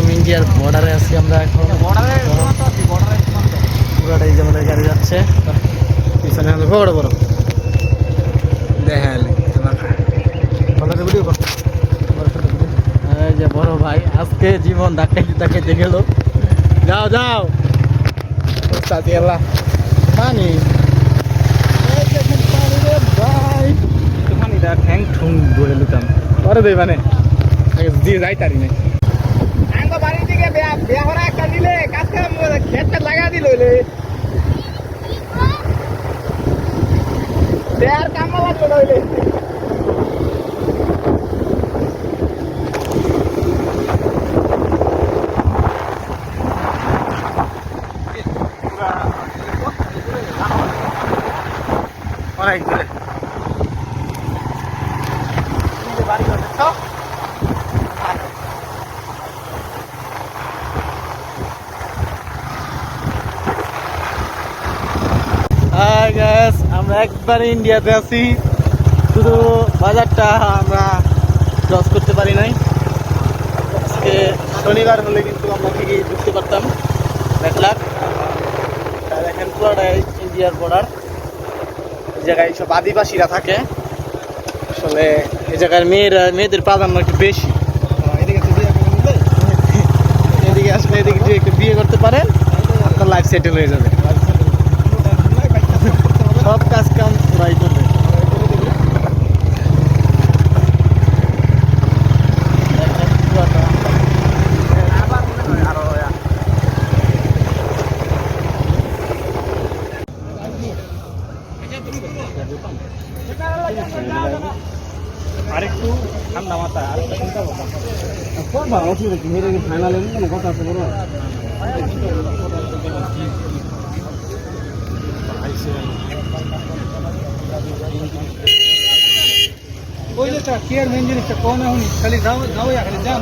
একদম ইন্ডিয়ার বর্ডারে আছি আমরা এখন। বর্ডারে সীমান্ত আছে বর্ডারে সীমান্ত। পুরাটাই যে আমাদের গাড়ি যাচ্ছে। পিছনে আমাদের বড় বড়। দেখালে ভালো ভিডিও কর। যে বড় ভাই আজকে জীবন ডাকাইতে ডাকাইতে গেল। যাও যাও। পানি। ঠ্যাং ঠুং ধরে লুতাম পরে দেই মানে দিয়ে যাই তারি না। আঙ্গ বাড়ি থেকে বিয়া হরা একটা কাজ কাম খেতে লাগা দিল লে কাম লাগল গাইস আমরা একবার ইন্ডিয়াতে আছি। শুধু বাজারটা আমরা ক্রস করতে পারি নাই। আজকে শনিবার হলে কিন্তু আমরা ঠিকই ঢুকতে পারতাম। এক দেখেন ইন্ডিয়ার বর্ডার এই জায়গায় সব আদিবাসীরা থাকে। আসলে এই জায়গার মেয়েরা, মেয়েদের প্রাধান্য একটু বেশি। এদিকে আসলে এদিকে যে একটু বিয়ে করতে পারেন। আপনার লাইফ সেটেল হয়ে যাবে। সব কাজ কাম পুরাই করবে। আরেকটু ঠান্ডা মাথা আরেকটা চিন্তা করতাম করবা অসুবিধা কি হেরে ফাইনালে কোনো কথা আছে ওই যে কি আর মেন জিনিসটা? কোন এখন খালি যাও যাও খালি যাও